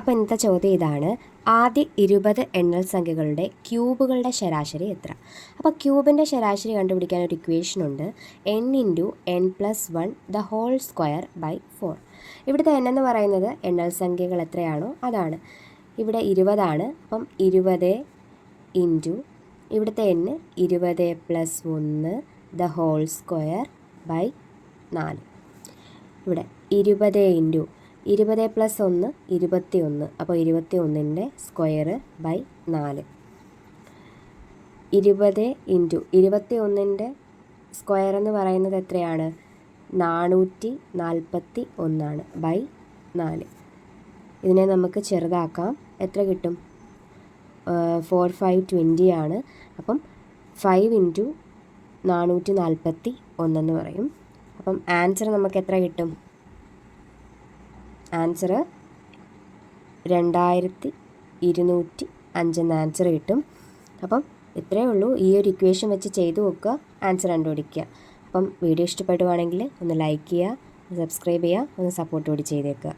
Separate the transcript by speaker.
Speaker 1: അപ്പോൾ ഇന്നത്തെ ചോദ്യം ഇതാണ്? ആദ്യ ഇരുപത് എണ്ണൽ സംഖ്യകളുടെ ക്യൂബുകളുടെ ശരാശരി എത്ര? അപ്പോൾ ക്യൂബിന്റെ ശരാശരി കണ്ടുപിടിക്കാൻ ഒരു ഇക്വേഷൻ ഉണ്ട്. N into N plus one the whole square by four ഇവിടുത്തെ എൻ എന്ന് പറയുന്നത് എണ്ണൽ സംഖ്യകൾ എത്രയാണോ അതാണ്. ഇവിടെ ഇരുപതാണ് അപ്പം ഇരുപത് ഇന്റു ഇവിടുത്തെ എൻ ഇരുപത് പ്ലസ് ഒന്ന് ദ ഹോൾ സ്ക്വയർ ബൈ നാല്. ഇവിടെ ഇരുപത് ഇന്റു ഇരുപത് പ്ലസ് ഒന്ന് ഇരുപത്തി ഒന്ന് അപ്പോൾ ഇരുപത്തി ഒന്നിന്റെ സ്ക്വയർ ബൈ നാല്. ഇരുപത് ഇന്റു ഇരുപത്തി ഒന്നിന്റെ സ്ക്വയർ എന്ന് പറയുന്നത് എത്രയാണ്? നാനൂറ്റി നാൽപ്പത്തി ഒന്നാണ് ബൈ നാല്. ഇതിനെ നമുക്ക് ചെറുതാക്കാം. എത്ര കിട്ടും? ഫോർ ഫൈവ് ട്വന്റി ആണ്. അപ്പം ഫൈവ് ഇന്റു നാനൂറ്റി നാൽപ്പത്തി ഒന്നെന്ന് പറയും. അപ്പം ആൻസർ നമുക്ക് എത്ര കിട്ടും? ആൻസർ രണ്ടായിരത്തി ഇരുന്നൂറ്റി അഞ്ചെന്ന ആൻസർ കിട്ടും. അപ്പം ഇത്രയേ ഉള്ളൂ. ഈ ഒരു ഇക്വേഷൻ വെച്ച് ചെയ്തു നോക്കുക. ആൻസർ കണ്ടുപിടിക്കുക. അപ്പം വീഡിയോ ഇഷ്ടപ്പെടുവാണെങ്കിൽ ഒന്ന് ലൈക്ക് ചെയ്യുക സബ്സ്ക്രൈബ് ചെയ്യുക ഒന്ന് സപ്പോർട്ട് കൂടി ചെയ്തേക്കുക.